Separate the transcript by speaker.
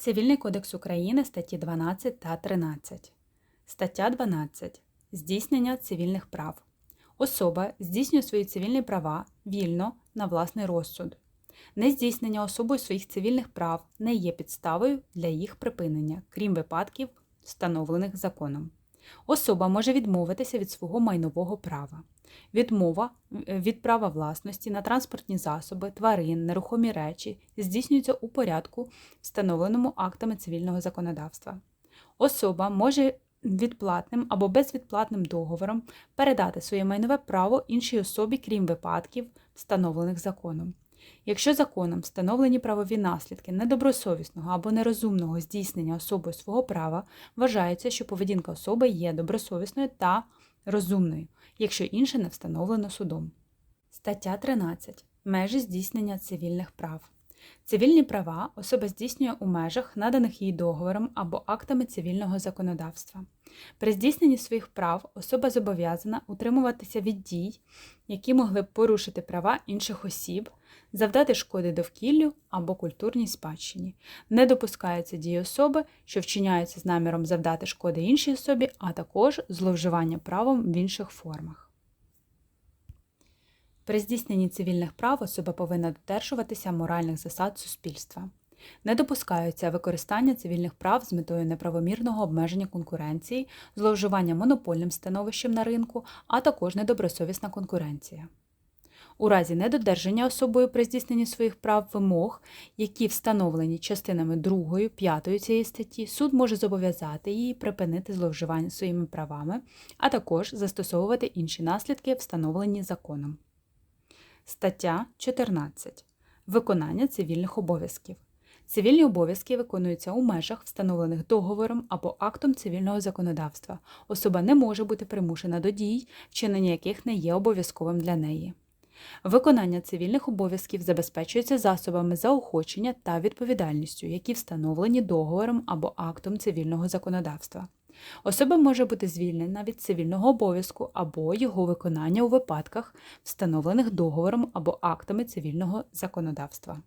Speaker 1: Цивільний кодекс України статті 12 та 13. Стаття 12. Здійснення цивільних прав. Особа здійснює свої цивільні права вільно на власний розсуд. Нездійснення особою своїх цивільних прав не є підставою для їх припинення, крім випадків, встановлених законом. Особа може відмовитися від свого майнового права. Відмова е, від права власності на транспортні засоби, тварин, нерухомі речі здійснюється у порядку, встановленому актами цивільного законодавства. Особа може відплатним або безвідплатним договором передати своє майнове право іншій особі, крім випадків, встановлених законом. Якщо законом встановлені правові наслідки недобросовісного або нерозумного здійснення особою свого права, вважається, що поведінка особи є добросовісною та розумною, якщо інше не встановлено судом. Стаття 13. Межі здійснення цивільних прав. Цивільні права особа здійснює у межах, наданих їй договором або актами цивільного законодавства. При здійсненні своїх прав особа зобов'язана утримуватися від дій, які могли б порушити права інших осіб, завдати шкоди довкіллю або культурній спадщині. Не допускаються дії особи, що вчиняються з наміром завдати шкоди іншій особі, а також зловживання правом в інших формах. При здійсненні цивільних прав особа повинна додержуватися моральних засад суспільства. Не допускаються використання цивільних прав з метою неправомірного обмеження конкуренції, зловживання монопольним становищем на ринку, а також недобросовісна конкуренція. У разі недодержання особою при здійсненні своїх прав вимог, які встановлені частинами 2, 5 цієї статті, суд може зобов'язати її припинити зловживання своїми правами, а також застосовувати інші наслідки, встановлені законом. Стаття 14. Виконання цивільних обов'язків. Цивільні обов'язки виконуються у межах, встановлених договором або актом цивільного законодавства. Особа не може бути примушена до дій, вчинення яких не є обов'язковим для неї. Виконання цивільних обов'язків забезпечується засобами заохочення та відповідальністю, які встановлені договором або актом цивільного законодавства. Особа може бути звільнена від цивільного обов'язку або його виконання у випадках, встановлених договором або актами цивільного законодавства.